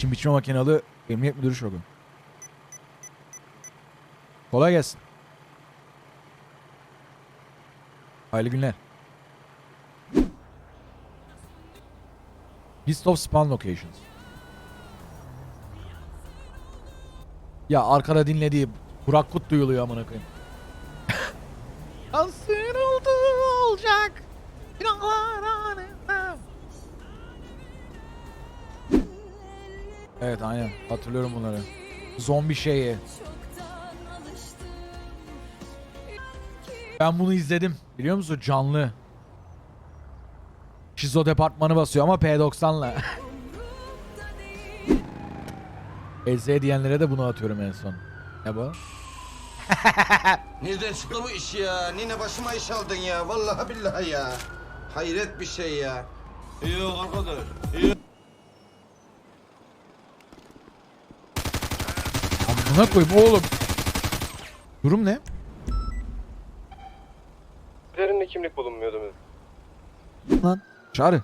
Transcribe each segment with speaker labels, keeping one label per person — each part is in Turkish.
Speaker 1: Çim biçme makinalı emniyet müdürü şoku. Kolay gelsin. Hayırlı günler. List of spawn locations. Ya arkada dinlediği Burak Kut duyuluyor amına koyayım. Asır oldu olacak. Evet aynen hatırlıyorum bunları. Zombi şeyi. Ben bunu izledim. Biliyor musun? Canlı. Şizo departmanı basıyor ama P90'la. Eze diyenlere de bunu atıyorum en son. Ne bu?
Speaker 2: Nereden çıktı bu iş ya? Nine başıma iş aldın ya. Vallahi billahi ya. Hayret bir şey ya. Yok arkadaş.
Speaker 1: Amına koyayım oğlum. Durum ne?
Speaker 3: Üzerinde kimlik bulunmuyordu mu?
Speaker 1: Lan çağrı.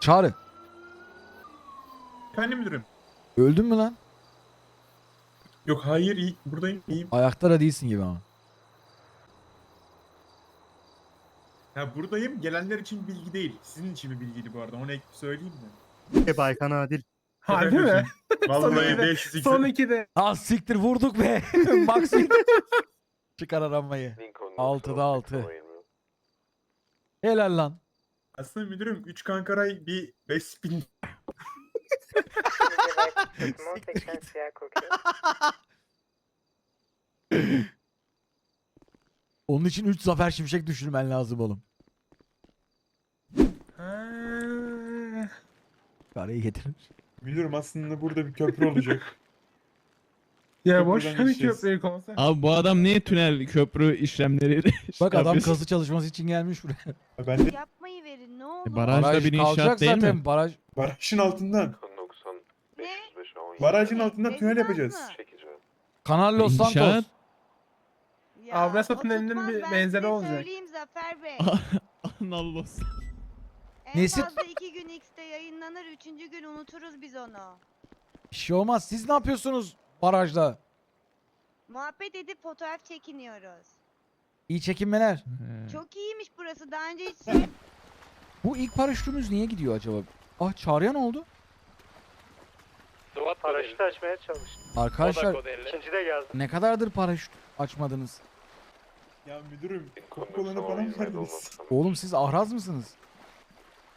Speaker 1: Çağrı.
Speaker 4: Efendim müdürüm.
Speaker 1: Öldün mü lan?
Speaker 4: Yok hayır iyi, buradayım iyiyim.
Speaker 1: Ayakta da değilsin gibi ama.
Speaker 4: Ya buradayım gelenler için bilgi değil. Sizin için bir bilgiydi bu arada onu ek söyleyeyim mi?
Speaker 5: E Baykan Adil.
Speaker 6: Harbi mi?
Speaker 4: Vallahi
Speaker 6: ikide-
Speaker 4: 500 x
Speaker 6: Son iki de.
Speaker 1: Ah siktir vurduk be. Maksim. Çıkar aramayı. Altıda altı. Helal lan.
Speaker 4: Aslında müdürüm 3 kankaray bir 5 spin.
Speaker 1: Onun için 3 zafer şimşek düşürmen lazım oğlum. Karayı getirir.
Speaker 4: Müdürüm aslında burada bir köprü olacak.
Speaker 6: Ya boş
Speaker 4: Köprüden
Speaker 6: ver
Speaker 4: geçeceğiz.
Speaker 6: köprüyü konser.
Speaker 7: Abi bu adam niye tünel köprü işlemleri
Speaker 1: Bak adam
Speaker 7: yapıyor?
Speaker 1: kazı çalışması için gelmiş buraya.
Speaker 4: Ha, Ben de
Speaker 8: Yapmayı verin ne olur.
Speaker 7: E, baraj- Barajda bir inşaat
Speaker 1: kalacak
Speaker 7: değil mi?
Speaker 1: zaten baraj.
Speaker 4: barajın altından.
Speaker 3: 90
Speaker 8: Ne?
Speaker 3: 505 17.
Speaker 4: Barajın altından tünel yapacağız.
Speaker 1: Kanal Los
Speaker 7: İnşaat.
Speaker 1: Santos.
Speaker 8: Ya,
Speaker 6: Avrasya
Speaker 8: o
Speaker 6: Tüneli'nin
Speaker 8: tutmaz,
Speaker 6: bir
Speaker 8: ben
Speaker 6: benzeri
Speaker 8: size
Speaker 6: olacak.
Speaker 8: söyleyeyim Zafer Bey.
Speaker 7: Allah olsun.
Speaker 8: en
Speaker 1: Nesi-
Speaker 8: fazla yayınlanır. Üçüncü gün unuturuz biz onu.
Speaker 1: Bir şey olmaz. Siz ne yapıyorsunuz barajda?
Speaker 8: Muhabbet edip fotoğraf çekiniyoruz.
Speaker 1: İyi çekinmeler.
Speaker 8: Çok iyiymiş burası. Daha önce hiç şey...
Speaker 1: Bu ilk paraşütümüz niye gidiyor acaba? Ah çağrıya ne oldu?
Speaker 3: Duvat
Speaker 6: Paraşütü açmaya çalış.
Speaker 1: Arkadaşlar
Speaker 6: İkinci de geldi.
Speaker 1: ne kadardır paraşüt açmadınız?
Speaker 4: Ya müdürüm Coca-Cola'nı bana mı verdiniz?
Speaker 1: Oğlum siz ahraz mısınız?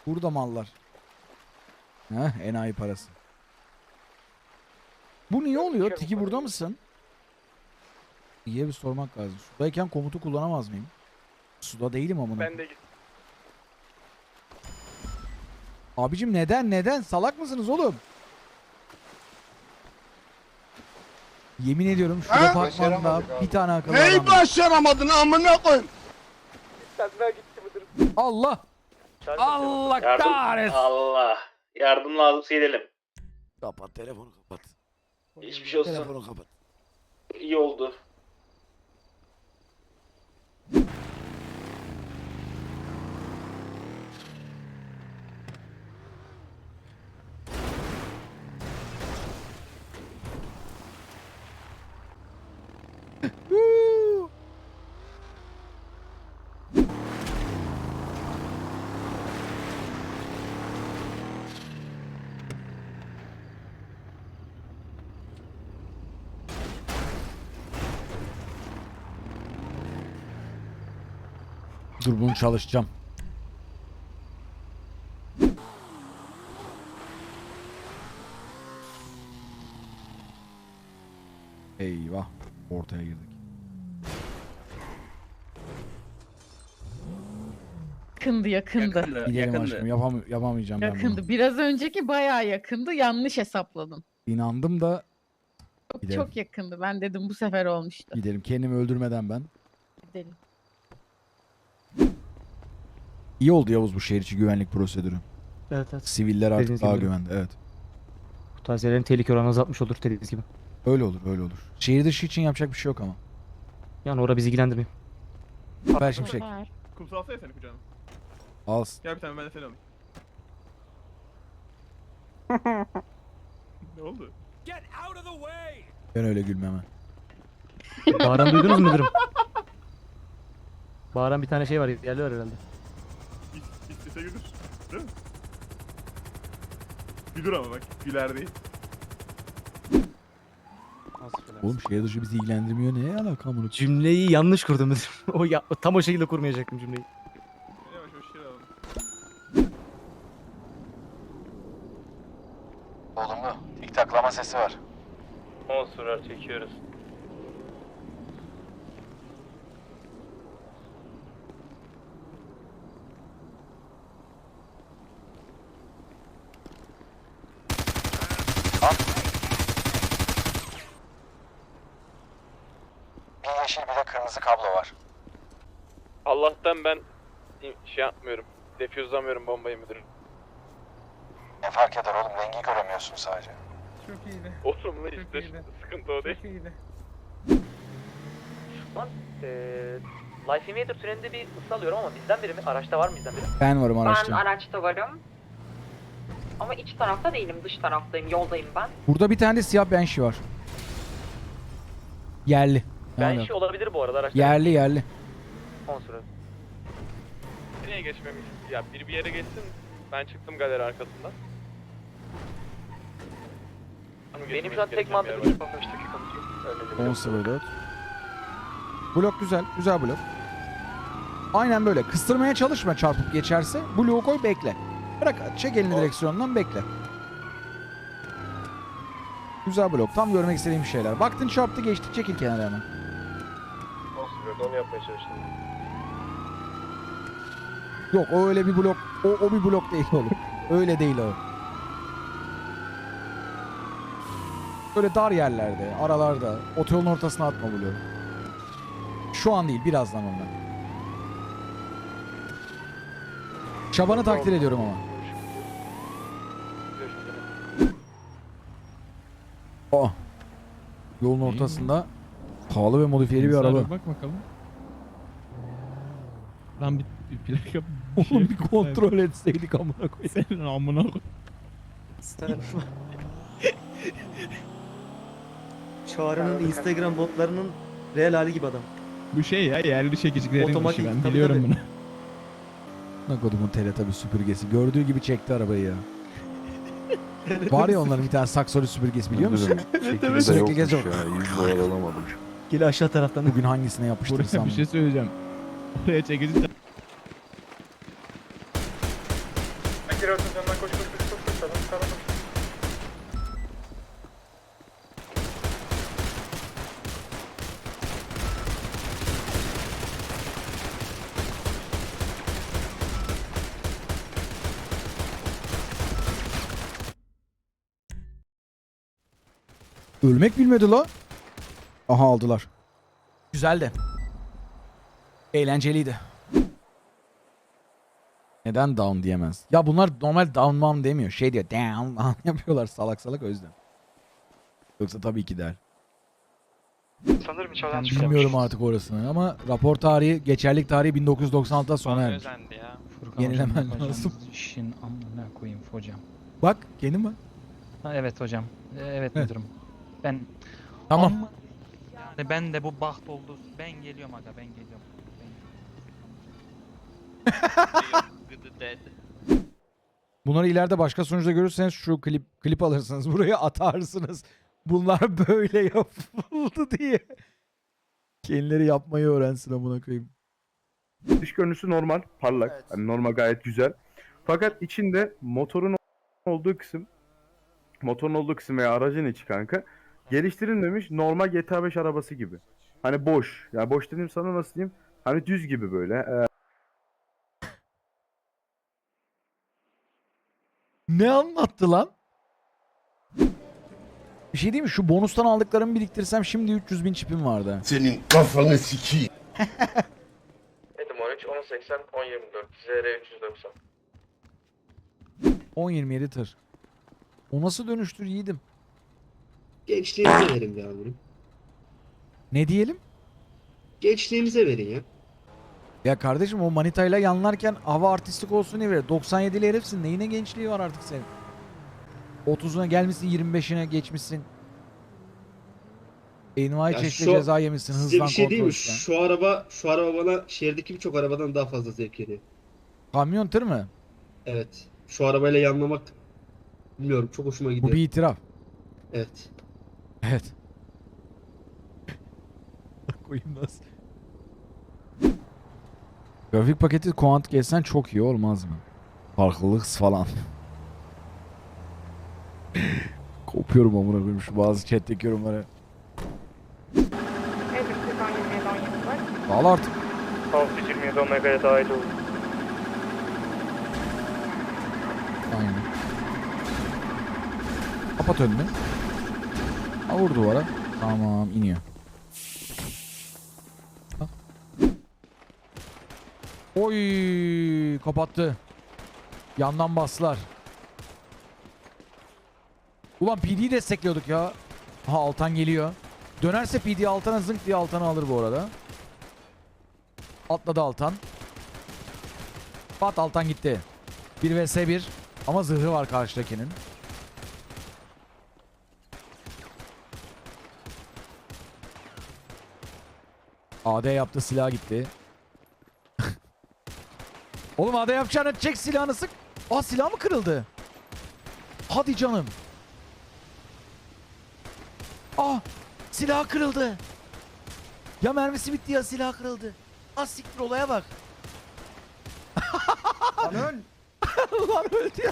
Speaker 1: Burada mallar. Heh enayi parası. Bu niye oluyor? Tiki burada mısın? İyiye bir sormak lazım. Sudayken komutu kullanamaz mıyım? Suda değilim amına.
Speaker 6: Ben de
Speaker 1: Abicim neden neden? Salak mısınız oğlum? Yemin ediyorum şu departmanda bir tane akıllı adam yok.
Speaker 2: başaramadın amına koyayım?
Speaker 1: Allah! Allah kahretsin!
Speaker 9: Allah. Yardım lazımsa gidelim.
Speaker 1: Kapat telefonu kapat.
Speaker 9: Hiçbir şey olsun.
Speaker 1: Telefonu kapat.
Speaker 9: İyi oldu.
Speaker 1: Dur bunu çalışacağım. Eyvah. Ortaya girdik.
Speaker 10: Yakındı yakındı.
Speaker 1: Gidelim aşkım. Yapam yapamayacağım ben bunu.
Speaker 10: Yakındı. Biraz önceki bayağı yakındı. Yanlış hesapladım.
Speaker 1: İnandım da
Speaker 10: Çok,
Speaker 1: Gidelim.
Speaker 10: çok yakındı. Ben dedim bu sefer olmuştu.
Speaker 1: gidelim. Kendimi öldürmeden ben.
Speaker 10: Gidelim.
Speaker 1: İyi oldu Yavuz bu şehir içi güvenlik prosedürü.
Speaker 5: Evet evet.
Speaker 1: Siviller artık
Speaker 5: Dediğiniz
Speaker 1: daha
Speaker 5: gibi.
Speaker 1: güvende. Evet.
Speaker 5: Bu tarz yerlerin tehlike oranı azaltmış olur dediğiniz gibi.
Speaker 1: Öyle olur, öyle olur. Şehir dışı için yapacak bir şey yok ama.
Speaker 5: Yani orada bizi ilgilendirmiyor.
Speaker 1: Ver şimşek.
Speaker 6: Kumsal alsana seni kucağına.
Speaker 1: Al.
Speaker 6: Gel bir tane ben de selam.
Speaker 11: Ne oldu?
Speaker 1: Ben öyle gülmem ha.
Speaker 5: Bağıran duydunuz mu müdürüm? Bağıran bir tane şey var. Yerli var herhalde.
Speaker 11: İstese gülür. Değil mi? Gülür ama bak. Güler değil.
Speaker 1: Oğlum şehir dışı bizi ilgilendirmiyor. Ne alaka bunu?
Speaker 5: Cümleyi yanlış kurdum o ya, tam o şekilde kurmayacaktım cümleyi.
Speaker 11: Yavaş yavaş alalım.
Speaker 12: Olumlu. İlk taklama sesi var.
Speaker 13: 10 sürer çekiyoruz.
Speaker 12: Bir yeşil bir de kırmızı kablo var. Allah'tan ben şey yapmıyorum. Defüzlamıyorum bombayı müdürüm. Ne fark eder oğlum rengi göremiyorsun sadece.
Speaker 6: Çok iyiydi.
Speaker 12: Oturumlu
Speaker 6: Çok
Speaker 12: işte.
Speaker 6: iyiydi.
Speaker 12: Sıkıntı o değil.
Speaker 6: Çok iyiydi.
Speaker 5: Eee... Life Invader tünelinde bir ısı alıyorum ama bizden biri mi? Araçta var mı bizden biri?
Speaker 1: Ben varım
Speaker 14: Ben
Speaker 1: araçta.
Speaker 14: araçta varım. Ama iç tarafta değilim, dış taraftayım, yoldayım ben.
Speaker 1: Burada bir tane siyah Banshee var. Yerli.
Speaker 5: Ben şey olabilir bu arada.
Speaker 1: Yerli yerli.
Speaker 5: 10 süre.
Speaker 12: Nereye geçmemiz? Ya biri bir yere geçsin. Ben çıktım galeri arkasından.
Speaker 5: Benim şu an tek mantıklı
Speaker 12: 15
Speaker 1: 10.04. Blok güzel. Güzel blok. Aynen böyle. Kıstırmaya çalışma çarpıp geçerse. Bloğu koy bekle. Bırak çek elini direksiyondan bekle. Güzel blok. Tam görmek istediğim şeyler. Baktın çarptı geçti çekil kenara hemen.
Speaker 12: Olsun onu yapmaya çalıştım.
Speaker 1: Yok o öyle bir blok. O, o bir blok değil oğlum. Öyle değil o. Böyle dar yerlerde, aralarda, otoyolun ortasına atma bloğu. Şu an değil, birazdan ondan. Çabanı takdir ediyorum ama. Aa. Yolun ortasında pahalı ve modifiyeli bir araba.
Speaker 7: Bak bakalım. Lan bir, bir plaka
Speaker 1: Oğlum bir kontrol etseydik amına koyayım.
Speaker 7: Senin amına koy.
Speaker 5: Çağrı'nın Instagram botlarının real hali gibi adam.
Speaker 7: Bu şey ya yerli çekicilerin
Speaker 5: Otomatik,
Speaker 7: işi ben
Speaker 5: tabii,
Speaker 7: biliyorum
Speaker 5: tabii.
Speaker 7: bunu.
Speaker 1: Ne kodumun teletabi süpürgesi. Gördüğü gibi çekti arabayı ya. Var ya onların bir tane saksolu süpürgesi biliyor musun? Sürekli geziyor.
Speaker 5: Gel aşağı taraftan.
Speaker 1: Bugün hangisine
Speaker 7: Buraya
Speaker 1: yapıştırsam.
Speaker 7: bir şey söyleyeceğim. Oraya çekici
Speaker 11: Akira olsun senden koş koş koş koş koş. Sağdan sağdan koş.
Speaker 1: Ölmek bilmedi la. Aha aldılar. Güzeldi. Eğlenceliydi. Neden down diyemez? Ya bunlar normal down mom demiyor. Şey diyor down yapıyorlar salak salak o yüzden. Yoksa tabii ki der.
Speaker 11: Sanırım içeriden
Speaker 1: Bilmiyorum artık orasını ama rapor tarihi, geçerlik tarihi 1996'da sona ermiş.
Speaker 15: Furkan
Speaker 1: Yenilemen
Speaker 15: hocam,
Speaker 1: lazım.
Speaker 15: hocam, İşin amına koyayım hocam.
Speaker 1: Bak kendin bak.
Speaker 15: Ha, evet hocam. Evet
Speaker 1: Evet.
Speaker 15: müdürüm. Ben
Speaker 1: Tamam.
Speaker 15: Amma- yani ben de bu baht oldu. Ben geliyorum aga ben geliyorum. Ben...
Speaker 1: Bunları ileride başka sonuçta görürseniz şu klip klip alırsınız. Buraya atarsınız. Bunlar böyle yapıldı diye. Kendileri yapmayı öğrensin amına koyayım.
Speaker 16: Dış görünüşü normal, parlak. Yani normal gayet güzel. Fakat içinde motorun olduğu kısım, motorun olduğu kısım veya aracın içi kanka geliştirilmemiş normal GTA 5 arabası gibi. Hani boş. Yani boş dediğim sana nasıl diyeyim? Hani düz gibi böyle. Ee,
Speaker 1: Ne anlattı lan? Bir şey diyeyim mi? Şu bonustan aldıklarımı biriktirsem şimdi 300 bin çipim vardı.
Speaker 17: Senin kafanı sikeyim.
Speaker 12: Edim 13, 1080, 1024, ZR 390.
Speaker 1: 10-27 tır. O nasıl dönüştür yiğidim?
Speaker 13: Gençliğinize verin ya bunu.
Speaker 1: Ne diyelim?
Speaker 13: Gençliğinize verin ya.
Speaker 1: Ya kardeşim o manitayla yanlarken hava artistik olsun diye böyle 97'li herifsin. Neyine gençliği var artık senin? 30'una gelmişsin 25'ine geçmişsin. Envai
Speaker 4: Ya
Speaker 1: çeşitli
Speaker 4: şu-
Speaker 1: ceza yemişsin
Speaker 4: Size
Speaker 1: hızdan
Speaker 4: bir şey diyeyim mi? Şu araba, şu araba bana şehirdeki birçok arabadan daha fazla zevk veriyor.
Speaker 1: Kamyon tır mı?
Speaker 4: Evet. Şu arabayla yanlamak bilmiyorum çok hoşuma
Speaker 1: Bu
Speaker 4: gidiyor.
Speaker 1: bir itiraf.
Speaker 4: Evet.
Speaker 1: Evet. Koyayım nasıl? Grafik paketi Quant geçsen çok iyi olmaz mı? Farklılık falan. Kopuyorum amına koyayım şu bazı chat'teki yorumlara.
Speaker 10: Evet, 17 17 var.
Speaker 1: Bağla artık.
Speaker 6: 627 Omega'ya dahil oldu.
Speaker 1: Aynen. Kapat önünü. Ha vur duvara. Tamam iniyor. Oy kapattı. Yandan bastılar. Ulan PD'yi destekliyorduk ya. Ha Altan geliyor. Dönerse PD Altan'a zınk diye Altan'ı alır bu arada. Atladı Altan. Pat Altan gitti. 1 vs 1 ama zırhı var karşıdakinin. AD yaptı silah gitti. Oğlum AD yapacağını çek silahını sık. Aa silah mı kırıldı? Hadi canım. Aa silah kırıldı. Ya mermisi bitti ya silah kırıldı. Ah siktir olaya bak.
Speaker 18: Lan
Speaker 1: Lan öldü ya.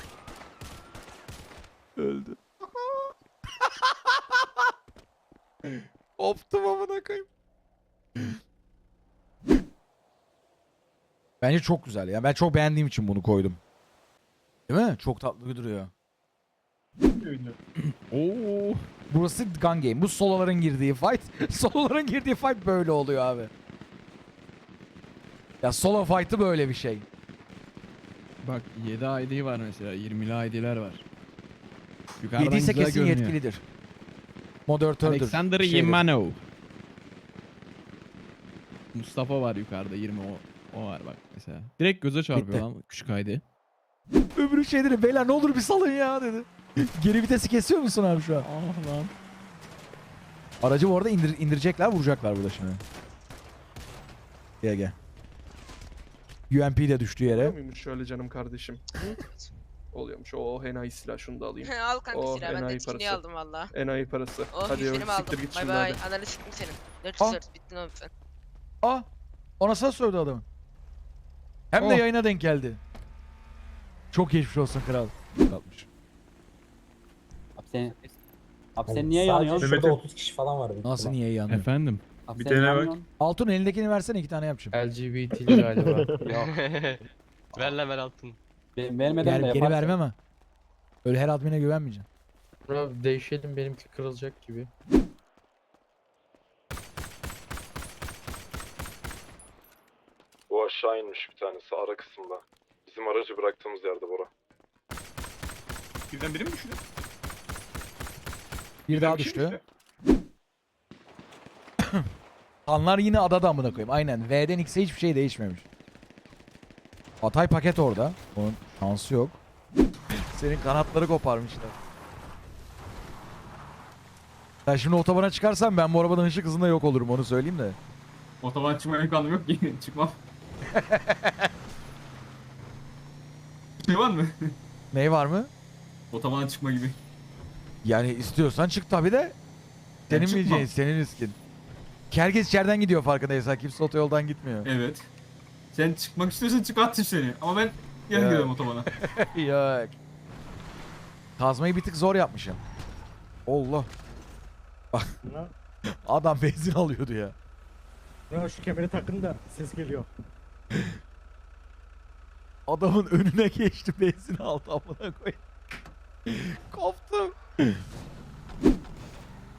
Speaker 1: Öldü. Koptum amına koyayım. Bence çok güzel ya. Ben çok beğendiğim için bunu koydum. Değil mi? Çok tatlı duruyor.
Speaker 7: Oo.
Speaker 1: Burası gun game. Bu soloların girdiği fight. Soloların girdiği fight böyle oluyor abi. Ya solo fight'ı böyle bir şey.
Speaker 7: Bak 7 ID var mesela. 20'li ID'ler var. Yukarıdan
Speaker 1: Yediyse
Speaker 7: güzel
Speaker 1: kesin
Speaker 7: görünüyor.
Speaker 1: yetkilidir. Moderatördür.
Speaker 7: Alexander
Speaker 1: şeydir.
Speaker 7: Yemanov. Mustafa var yukarıda 20 o. O var bak mesela. Direkt göze çarpıyor
Speaker 1: Bitti.
Speaker 7: lan küçük ID.
Speaker 1: Öbürü şey dedi. Beyler ne olur bir salın ya dedi. Geri vitesi kesiyor musun abi şu an?
Speaker 7: Ah lan.
Speaker 1: Aracı bu arada indir, indirecekler vuracaklar burada şimdi. Gel gel. UMP de düştü yere.
Speaker 6: muymuş şöyle canım kardeşim? Oluyormuş. O enayi silah şunu da alayım.
Speaker 10: Al kanka
Speaker 6: Oh,
Speaker 10: silahı ben de
Speaker 6: enayi
Speaker 10: etkinliği
Speaker 6: parası.
Speaker 10: aldım valla.
Speaker 6: Enayi parası.
Speaker 10: Oh
Speaker 6: hadi yavrum siktir
Speaker 10: aldım.
Speaker 6: git
Speaker 10: Bay
Speaker 6: şimdi
Speaker 10: bay.
Speaker 6: hadi.
Speaker 10: Ananı siktim senin.
Speaker 1: Ah.
Speaker 10: 404 bittin oğlum sen.
Speaker 1: Aa! Anasına sövdü adamı. Hem de
Speaker 7: Oh.
Speaker 1: yayına denk geldi. Çok geçmiş olsun kral. Kalmış.
Speaker 5: Abi sen, abi sen niye yanıyorsun?
Speaker 18: Mehmet'im
Speaker 6: 30 kişi falan var.
Speaker 1: Nasıl niye yanıyor?
Speaker 7: Efendim.
Speaker 5: Abi
Speaker 18: Bir
Speaker 5: sen
Speaker 18: dene bak.
Speaker 5: yanıyorsun.
Speaker 1: Altun elindekini versene iki tane yapacağım.
Speaker 19: LGBT'li galiba.
Speaker 5: Ver lan ver altın. Ben vermeden
Speaker 1: Gel,
Speaker 5: de
Speaker 1: geri
Speaker 5: yaparsın.
Speaker 1: verme ama. Öyle her admine güvenmeyeceğim.
Speaker 19: Bro değişelim benimki kırılacak gibi.
Speaker 20: Aşağı inmiş bir tanesi ara kısımda. Bizim aracı bıraktığımız yerde Bora.
Speaker 18: Birden biri mi düştü?
Speaker 1: Bir daha
Speaker 18: Bir şey
Speaker 1: düştü. Kanlar yine adada amına koyayım. Aynen. V'den X'e hiçbir şey değişmemiş. Atay paket orada. Onun şansı yok. Senin kanatları koparmışlar. Sen şimdi otobana çıkarsan ben bu arabadan ışık hızında yok olurum onu söyleyeyim de.
Speaker 18: Otoban çıkmaya imkanım yok ki. Çıkmam. şey var mı?
Speaker 1: Ney var mı?
Speaker 18: Otobana çıkma gibi.
Speaker 1: Yani istiyorsan çık tabi de. Senin
Speaker 18: çıkmam.
Speaker 1: bileceğin, senin riskin. Herkes içeriden gidiyor farkındaysan. Kimse otoyoldan gitmiyor.
Speaker 18: Evet. Sen çıkmak istiyorsan çık at seni. Ama ben yan
Speaker 1: Ya.
Speaker 18: gidiyorum otobana.
Speaker 1: Yok. Kazmayı bir tık zor yapmışım. Allah. Bak. Adam benzin alıyordu ya.
Speaker 6: Ya şu kemeri takın da ses geliyor.
Speaker 1: Adamın önüne geçti benzin aldı amına koy. Koptum.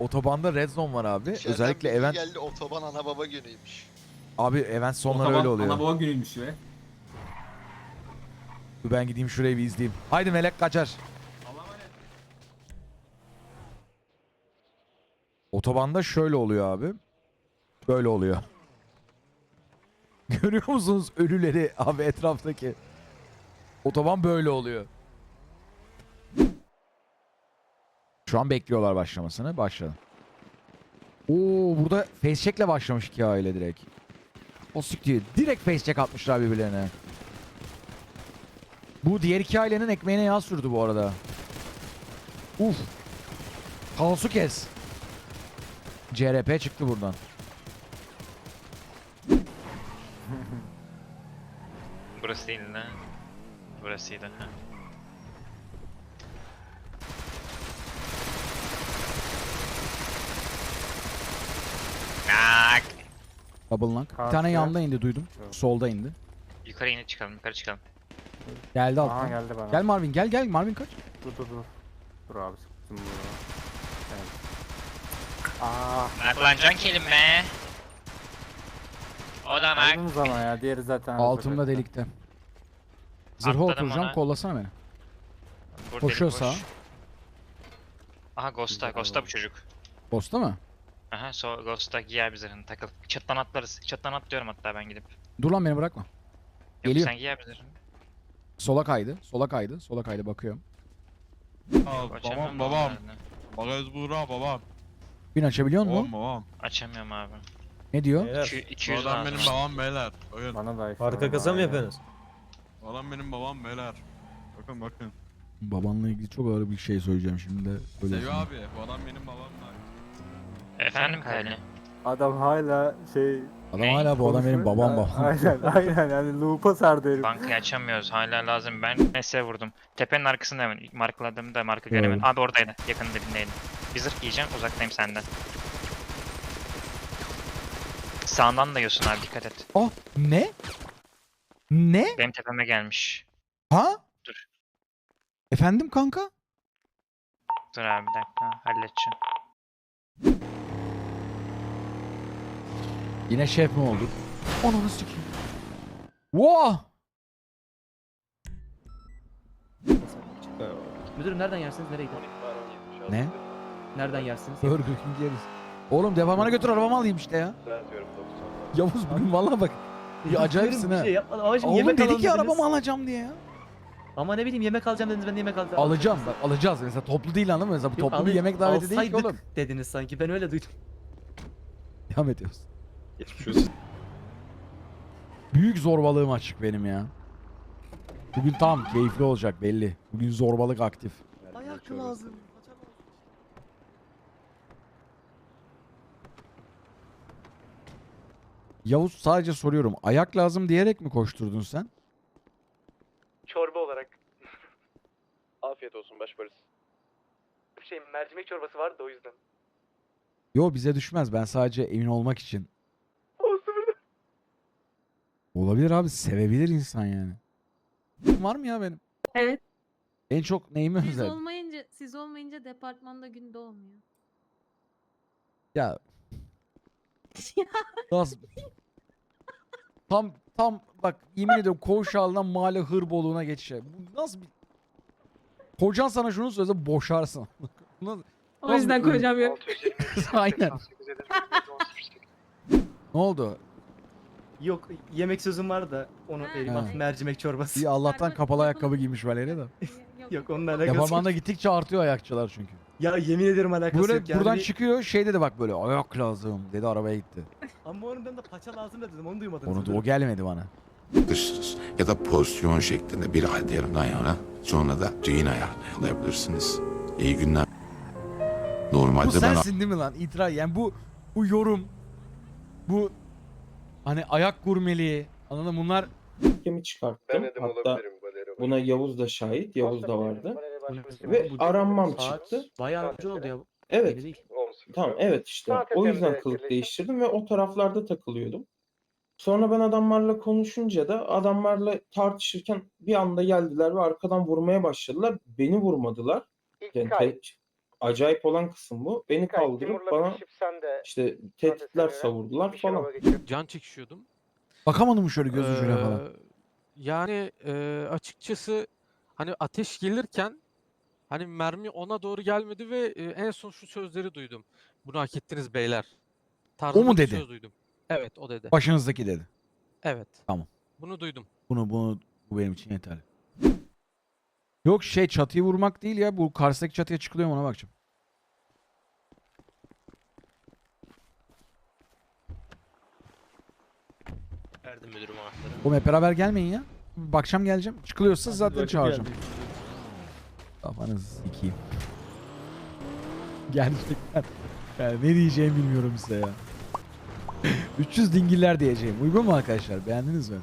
Speaker 1: Otobanda red zone var abi. Özellikle event
Speaker 2: geldi otoban ana baba günüymüş.
Speaker 1: abi event sonları
Speaker 18: Otoban
Speaker 1: öyle oluyor.
Speaker 18: Ana baba günüymüş be.
Speaker 1: Dur ben gideyim şurayı bir izleyeyim. Haydi melek kaçar. Otobanda şöyle oluyor abi. Böyle oluyor. Görüyor musunuz ölüleri abi etraftaki? Otoban böyle oluyor. Şu an bekliyorlar başlamasını. Başladı. Oo burada face check'le başlamış iki aile direkt. O siktir. Direkt face check atmışlar birbirlerine. Bu diğer iki ailenin ekmeğine yağ sürdü bu arada. Uf. Kaosu kes. CRP çıktı buradan.
Speaker 20: Burası değil ne? Burasıydı. Ha. Nak.
Speaker 1: Double knock. Bir tane yanında indi duydum. Solda indi.
Speaker 20: Yukarı yine çıkalım, yukarı çıkalım.
Speaker 1: Geldi alttan.
Speaker 5: geldi bana.
Speaker 1: Gel Marvin gel gel Marvin kaç.
Speaker 5: Dur dur dur. Dur abi sıktım bunu. Aaa.
Speaker 20: Naklanacaksın kelime. O da nak.
Speaker 5: Aldınız ama ya diğeri zaten.
Speaker 1: Altımda delikte. Zırhı
Speaker 20: Atladım
Speaker 1: oturacağım
Speaker 20: ona.
Speaker 1: kollasana beni.
Speaker 20: Vur
Speaker 1: Koşuyor
Speaker 20: delik,
Speaker 1: sağa.
Speaker 20: Aha Ghost'a, Ghost'a bu çocuk.
Speaker 1: Posta mı?
Speaker 20: Aha so Ghost'a giyer bir zırhını takıl. Çattan atlarız. Çattan atlıyorum hatta ben gidip.
Speaker 1: Dur lan beni bırakma.
Speaker 20: Yok
Speaker 1: Geliyor.
Speaker 20: sen giyer bir zırhını.
Speaker 1: Sola kaydı. Sola kaydı. Sola kaydı bakıyorum.
Speaker 20: Açamıyorum
Speaker 21: babam, babam. Bagaj buğra babam.
Speaker 1: Bin açabiliyor
Speaker 21: Babam
Speaker 1: musun?
Speaker 21: babam.
Speaker 20: Açamıyorum abi.
Speaker 1: Ne diyor?
Speaker 20: İki- 200
Speaker 21: Bu adam
Speaker 20: lazım.
Speaker 21: benim babam beyler. Bakın.
Speaker 5: Bana da
Speaker 2: Arka kasa mı yapıyorsunuz?
Speaker 21: Adam benim babam beyler. Bakın bakın.
Speaker 1: Babanla ilgili çok ağır bir şey söyleyeceğim şimdi de. Böyle
Speaker 21: Seviyor abi. Bu adam benim babam.
Speaker 20: Efendim Kayli?
Speaker 5: Adam hala şey.
Speaker 1: Adam hala bu adam benim babam babam.
Speaker 5: Aynen aynen yani loop'a sardı herif.
Speaker 20: Bankayı açamıyoruz. Hala lazım. Ben Mes'e vurdum. Tepenin arkasında hemen. Markladım da marka
Speaker 1: Gördüm.
Speaker 20: göremedim. Abi oradaydı. Yakın dibindeydi. Bir zırh giyeceğim. Uzaktayım senden. Sağından da yiyorsun abi dikkat et.
Speaker 1: Oh ne? Ne?
Speaker 20: Benim tepeme gelmiş.
Speaker 1: Ha?
Speaker 20: Dur.
Speaker 1: Efendim kanka?
Speaker 20: Dur abi bir dakika. Halledeceğim.
Speaker 1: Yine şef mi olduk? Ananı sikeyim. Wow!
Speaker 5: Müdürüm nereden yersiniz nereye gidelim?
Speaker 1: Ne?
Speaker 5: Nereden yersiniz?
Speaker 1: Burger King yeriz. Oğlum devamına götür arabamı alayım işte ya. Yavuz bugün valla bak. Bir acayipsin ha.
Speaker 5: Bir şey yapmadım. Amacım
Speaker 1: Oğlum
Speaker 5: yemek
Speaker 1: dedi
Speaker 5: alalım
Speaker 1: ki
Speaker 5: dediniz.
Speaker 1: arabamı alacağım diye ya.
Speaker 5: Ama ne bileyim yemek alacağım dediniz ben de yemek alacağım.
Speaker 1: Alacağım bak alacağız. Mesela toplu değil anladın mı? Mesela bu
Speaker 5: Yok,
Speaker 1: toplu bir
Speaker 5: alı-
Speaker 1: yemek daveti değil ki
Speaker 5: alsaydık
Speaker 1: oğlum.
Speaker 5: dediniz sanki ben öyle duydum.
Speaker 1: Devam ediyoruz. Büyük zorbalığım açık benim ya. Bugün tam keyifli olacak belli. Bugün zorbalık aktif.
Speaker 5: Ayak lazım.
Speaker 1: Yavuz sadece soruyorum. Ayak lazım diyerek mi koşturdun sen?
Speaker 5: Çorba olarak.
Speaker 6: Afiyet olsun.
Speaker 5: Bir şey mercimek çorbası vardı da o yüzden.
Speaker 1: Yo bize düşmez. Ben sadece emin olmak için. Olabilir abi. Sevebilir insan yani. Var mı ya benim?
Speaker 8: Evet.
Speaker 1: En çok neyimi
Speaker 8: Siz
Speaker 1: özel?
Speaker 8: olmayınca siz olmayınca departmanda gün doğmuyor.
Speaker 1: Ya. Nasıl? Tam tam bak yemin ediyorum koğuşağından mahalle hırboluğuna geçiş. Bu nasıl bir... Kocan sana şunu söylese boşarsın. Nasıl-
Speaker 8: O yüzden kocam yok.
Speaker 1: Aynen. Ne oldu?
Speaker 5: Yok yemek sözüm var da onu
Speaker 8: Ha,
Speaker 5: vereyim.
Speaker 1: Ha.
Speaker 5: Mercimek çorbası.
Speaker 1: Bir Allah'tan kapalı ayakkabı giymiş Valeria da.
Speaker 5: Yok onunla alakası yok.
Speaker 1: Departmanda gittikçe artıyor ayakçılar çünkü.
Speaker 5: Ya yemin ederim alakası
Speaker 1: Böyle
Speaker 5: yok yani.
Speaker 1: buradan
Speaker 5: Bir-
Speaker 1: çıkıyor şey dedi bak böyle ayak lazım dedi arabaya gitti.
Speaker 5: Ama onun ben de paça lazım da dedim onu duymadınız.
Speaker 1: Onu da o gelmedi bana.
Speaker 22: dışsız ya da pozisyon şeklinde bir halde yarımdan yana sonra da düğün ayarlayabilirsiniz. İyi günler.
Speaker 1: Bu
Speaker 22: Normalde ben
Speaker 1: sensin değil mi lan? İtiraz yani bu bu yorum bu hani ayak gurmeliği anladın mı? bunlar
Speaker 4: Kemi çıkarttım. Hatta buna Yavuz da şahit. Yavuz da vardı. Ve aranmam çıktı.
Speaker 5: Bayağı önce oldu ya.
Speaker 4: Evet.
Speaker 5: Yeni değil.
Speaker 4: Tamam evet işte. O yüzden kılık değiştirdim ve o taraflarda takılıyordum. Sonra ben adamlarla konuşunca da adamlarla tartışırken bir anda geldiler ve arkadan vurmaya başladılar. Beni vurmadılar. Yani te- acayip olan kısım bu. Beni kaldırıp bana işte tehditler savurdular falan.
Speaker 19: Can çekişiyordum.
Speaker 1: bakamadım mı şöyle göz ucuyla falan.
Speaker 19: Ee, Yani e, açıkçası hani ateş gelirken Hani mermi ona doğru gelmedi ve e, en son şu sözleri duydum. Bunu hak ettiniz beyler. Tarzında O mu
Speaker 1: dedi?
Speaker 19: Söz duydum. Evet o dedi.
Speaker 1: Başınızdaki dedi.
Speaker 19: Evet.
Speaker 1: Tamam.
Speaker 19: Bunu duydum.
Speaker 1: Bunu bunu bu benim için yeterli. Yok şey çatıyı vurmak değil ya. Bu karşıdaki çatıya çıkılıyor mu ona bakacağım.
Speaker 20: Verdim müdürüm anahtarı.
Speaker 1: Oğlum hep beraber gelmeyin ya. Bak geleceğim. Çıkılıyorsa zaten çağıracağım. Geldi. Kafanızı sikeyim. Gerçekten. Yani ne diyeceğimi bilmiyorum size ya. 300 dingiller diyeceğim. Uygun mu arkadaşlar? Beğendiniz mi?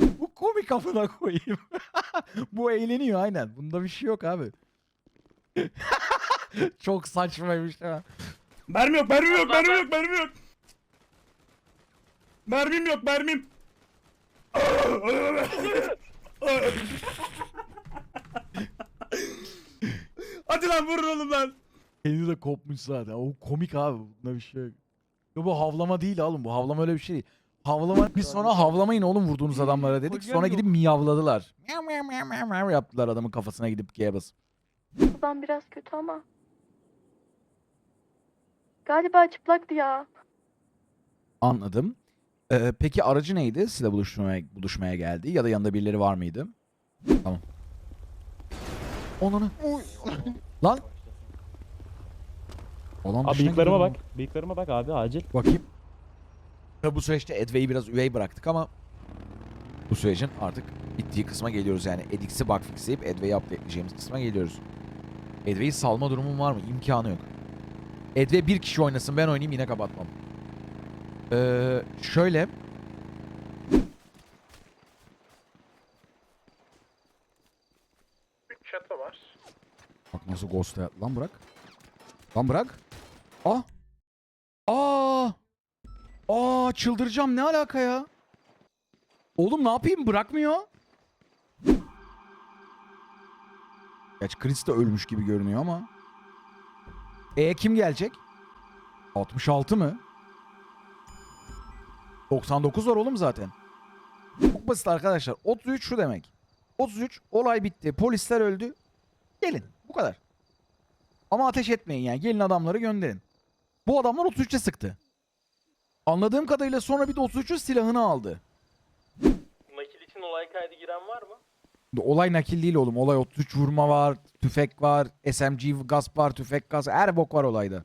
Speaker 1: Bu komik amına koyayım. Bu eğleniyor aynen. Bunda bir şey yok abi. Çok saçmaymış ha.
Speaker 18: Mermi yok, mermi yok, mermi yok, mermi yok. Mermim yok, mermim. Hadi lan vurun oğlum lan.
Speaker 1: Kendi de kopmuş zaten. O komik abi. Bunda bir şey yok. Ya bu havlama değil oğlum. Bu havlama öyle bir şey değil. Havlama biz sonra havlamayın oğlum vurduğunuz adamlara dedik. Sonra gidip miyavladılar. Miyav miyav miyav miyav miyav yaptılar adamın kafasına gidip G'ye basıp.
Speaker 10: Buradan biraz kötü ama. Galiba çıplaktı ya.
Speaker 1: Anladım. Ee, peki aracı neydi? Size buluşmaya, buluşmaya geldi. Ya da yanında birileri var mıydı? Tamam. Onunu. Lan. Olan
Speaker 23: Abi
Speaker 1: dışına
Speaker 23: bıyıklarıma
Speaker 1: gidiyor
Speaker 23: bak. Bıyıklarıma bak abi acil.
Speaker 1: Bakayım. Tabi bu süreçte Edway'i biraz üvey bıraktık ama bu sürecin artık bittiği kısma geliyoruz yani. Edix'i bug fixleyip Edway'i update'leyeceğimiz kısma geliyoruz. Edway'i salma durumum var mı? İmkanı yok. Edway bir kişi oynasın ben oynayayım yine kapatmam. Ee, şöyle.
Speaker 20: Çatı var.
Speaker 1: Bak nasıl ghost hayat. Lan bırak. Lan bırak. Aa. Aa. Aa çıldıracağım ne alaka ya? Oğlum ne yapayım bırakmıyor. Gerçi Chris de ölmüş gibi görünüyor ama. E kim gelecek? 66 mı? 99 var oğlum zaten. Çok basit arkadaşlar. 33 şu demek. 33 olay bitti. Polisler öldü. Gelin. Bu kadar. Ama ateş etmeyin yani. Gelin adamları gönderin. Bu adamlar 33'e sıktı. Anladığım kadarıyla sonra bir de 33'ün silahını aldı.
Speaker 5: Nakil için olay kaydı giren var mı?
Speaker 1: Olay nakil değil oğlum. Olay 33 vurma var, tüfek var, SMG gasp var, tüfek gaz. Her bok var olayda.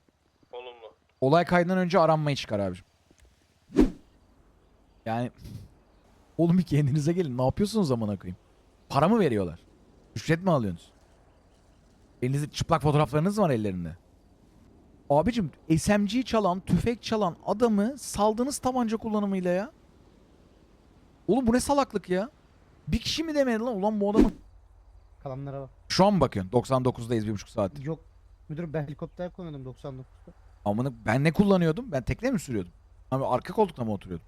Speaker 5: Olumlu.
Speaker 1: Olay kaydından önce aranmayı çıkar abicim. Yani oğlum bir kendinize gelin. Ne yapıyorsunuz amına koyayım? Para mı veriyorlar? Ücret mi alıyorsunuz? Elinizde çıplak fotoğraflarınız var ellerinde. Abicim SMG çalan, tüfek çalan adamı saldığınız tabanca kullanımıyla ya. Oğlum bu ne salaklık ya? Bir kişi mi demedi lan? Ulan bu adamın...
Speaker 23: Kalanlara bak.
Speaker 1: Şu an bakıyorsun? 99'dayız bir buçuk saat.
Speaker 23: Yok. Müdür ben helikopter kullanıyordum 99'da.
Speaker 1: Amına ben ne kullanıyordum? Ben tekne mi sürüyordum? Abi arka koltukta mı oturuyordum?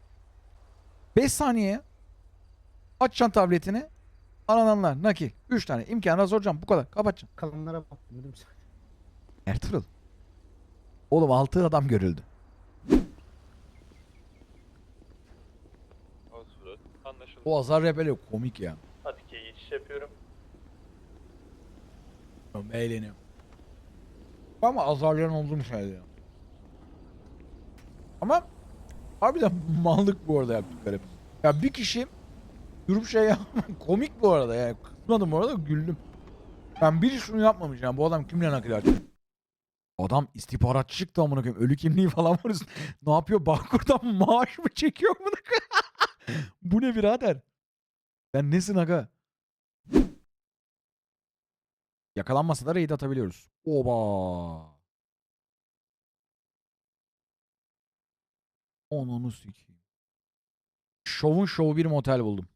Speaker 1: 5 saniye. Açacaksın tabletini. Arananlar nakil. 3 tane. İmkanı az hocam bu kadar. Kapatacaksın.
Speaker 23: Kalanlara bak müdürüm sen.
Speaker 1: Ertuğrul. Oğlum 6 adam görüldü.
Speaker 20: Anlaşıldı.
Speaker 1: O azar rebeli komik ya.
Speaker 5: Atike'ye geçiş yapıyorum.
Speaker 1: Ben eğleniyorum. Ama azarlayan olduğum şeydi ya. Ama harbiden mallık bu arada yaptıkları. Ya bir kişi durup şey komik bu arada yani. Kızmadım bu arada güldüm. Ben biri şunu yapmamış yani bu adam kimle nakil açmış? Adam istihbaratçı çıktı amına koyayım. Ölü kimliği falan var. Ne yapıyor? Bağkur'dan maaş mı çekiyor mu? bu ne birader? Sen nesin aga? Yakalanmasa da raid atabiliyoruz. Oba. Onunu sikeyim. Şovun şovu bir motel buldum.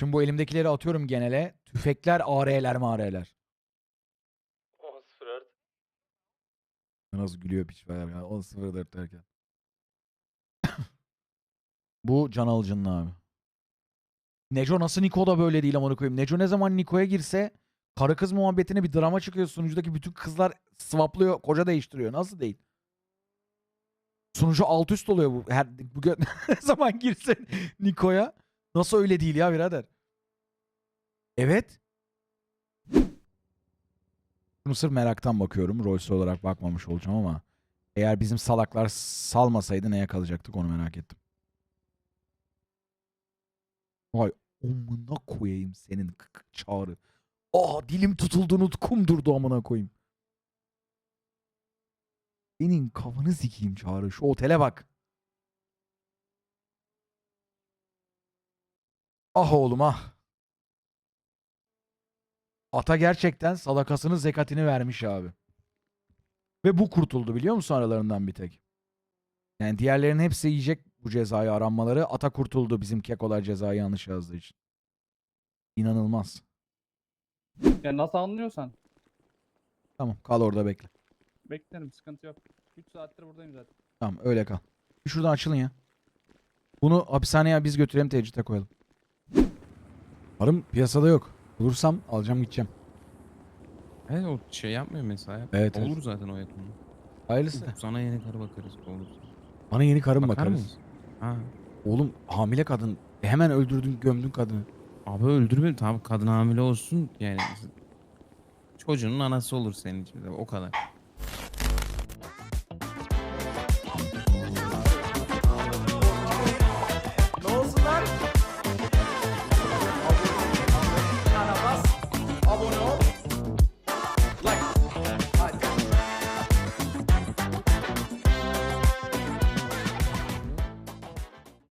Speaker 1: Şimdi bu elimdekileri atıyorum genele. Tüfekler, AR'ler MAR'ler.
Speaker 5: 10.04.
Speaker 1: Nasıl gülüyor piç be ya. 10.04 derken. bu can alıcının abi. Neco nasıl Niko da böyle değil amına koyayım. Neco ne zaman Niko'ya girse karı kız muhabbetine bir drama çıkıyor. Sunucudaki bütün kızlar swaplıyor, koca değiştiriyor. Nasıl değil? Sunucu alt üst oluyor bu. Her bu ne zaman girse Niko'ya nasıl öyle değil ya birader? Evet. Bunu sırf meraktan bakıyorum. Rolls olarak bakmamış olacağım ama eğer bizim salaklar salmasaydı neye kalacaktık onu merak ettim. Vay amına koyayım senin çağrı. Aa dilim tutuldu nutkum durdu amına koyayım. Senin kafanı sikeyim Çağrı. Şu otele bak. Ah oğlum ah. Ata gerçekten sadakasını zekatini vermiş abi. Ve bu kurtuldu biliyor musun aralarından bir tek? Yani diğerlerinin hepsi yiyecek bu cezayı aranmaları. Ata kurtuldu bizim kekolar cezayı yanlış yazdığı için. İnanılmaz.
Speaker 23: Ya nasıl anlıyorsan.
Speaker 1: Tamam kal orada bekle.
Speaker 23: Beklerim sıkıntı yok. 3 saattir buradayım zaten.
Speaker 1: Tamam öyle kal. Şuradan açılın ya. Bunu hapishaneye biz götürelim tecrite koyalım. Harım piyasada yok. Bulursam alacağım gideceğim.
Speaker 24: Evet o şey yapmıyor mesela.
Speaker 1: Evet,
Speaker 24: Olur
Speaker 1: evet.
Speaker 24: zaten o yakında.
Speaker 1: Hayırlısı.
Speaker 24: Sana yeni karı bakarız. Olur.
Speaker 1: Bana yeni karım
Speaker 24: Bakar
Speaker 1: bakarız.
Speaker 24: mıyız? Ha.
Speaker 1: Oğlum hamile kadın. Hemen öldürdün gömdün kadını.
Speaker 24: Abi öldürme. Tamam kadın hamile olsun yani. Çocuğunun anası olur senin için de o kadar.